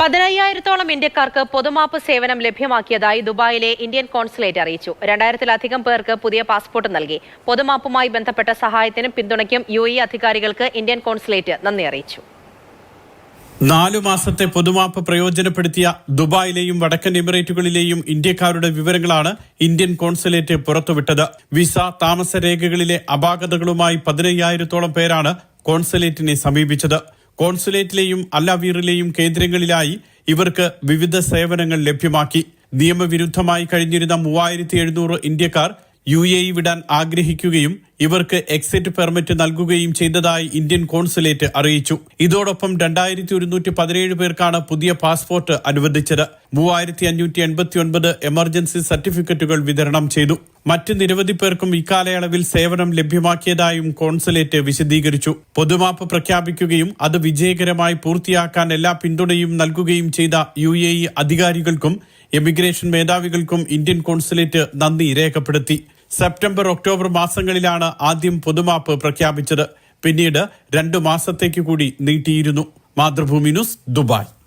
പതിനയ്യായിരത്തോളം ഇന്ത്യക്കാർക്ക് പൊതുമാപ്പ് സേവനം ലഭ്യമാക്കിയതായി ദുബായിലെ ഇന്ത്യൻ കോൺസുലേറ്റ് അറിയിച്ചു. രണ്ടായിരത്തിലധികം പേർക്ക് പുതിയ പാസ്പോർട്ട് നൽകി. പൊതുമാപ്പുമായി ബന്ധപ്പെട്ട സഹായത്തിനും പിന്തുണയ്ക്കും യു ഇ അധികാരികൾക്ക് ഇന്ത്യൻ കോൺസുലേറ്റ് നന്ദി അറിയിച്ചു. നാലു മാസത്തെ പൊതുമാപ്പ് പ്രയോജനപ്പെടുത്തിയ ദുബായിലെയും വടക്കൻ എമിറേറ്റുകളിലെയും ഇന്ത്യക്കാരുടെ വിവരങ്ങളാണ് ഇന്ത്യൻ കോൺസുലേറ്റ് പുറത്തുവിട്ടത്. വിസ താമസ രേഖകളിലെ അപാകതകളുമായി പതിനയ്യായിരത്തോളം പേരാണ് കോൺസുലേറ്റിനെ സമീപിച്ചത്. കോൺസുലേറ്റിലെയും അല്ലവീറിലെയും കേന്ദ്രങ്ങളിലായി ഇവർക്ക് വിവിധ സേവനങ്ങൾ ലഭ്യമാക്കി. നിയമവിരുദ്ധമായി കഴിഞ്ഞിരുന്ന മൂവായിരത്തി എഴുന്നൂറ് ഇന്ത്യക്കാർ യു എ ഇ വിടാൻ ആഗ്രഹിക്കുകയും ഇവർക്ക് എക്സിറ്റ് പെർമിറ്റ് നൽകുകയും ചെയ്തതായി ഇന്ത്യൻ കോൺസുലേറ്റ് അറിയിച്ചു. ഇതോടൊപ്പം രണ്ടായിരത്തി ഒരുന്നൂറ്റി പതിനേഴ് പേർക്കാണ് പുതിയ പാസ്പോർട്ട് അനുവദിച്ചത്. മൂവായിരത്തി അഞ്ഞൂറ്റി എൺപത്തി ഒൻപത് എമർജൻസി സർട്ടിഫിക്കറ്റുകൾ വിതരണം ചെയ്തു. മറ്റ് നിരവധി പേർക്കും ഇക്കാലയളവിൽ സേവനം ലഭ്യമാക്കിയതായും കോൺസുലേറ്റ് വിശദീകരിച്ചു. പൊതുമാപ്പ് പ്രഖ്യാപിക്കുകയും അത് വിജയകരമായി പൂർത്തിയാക്കാൻ എല്ലാ പിന്തുണയും നൽകുകയും ചെയ്ത യു അധികാരികൾക്കും എമിഗ്രേഷൻ മേധാവികൾക്കും ഇന്ത്യൻ കോൺസുലേറ്റ് നന്ദി രേഖപ്പെടുത്തി. സെപ്റ്റംബർ ഒക്ടോബർ മാസങ്ങളിലാണ് ആദ്യം പൊതുമാപ്പ് പ്രഖ്യാപിച്ചത്. പിന്നീട് രണ്ടു മാസത്തേക്ക് കൂടി നീട്ടിയിരുന്നു. Mathrubhumi news Dubai.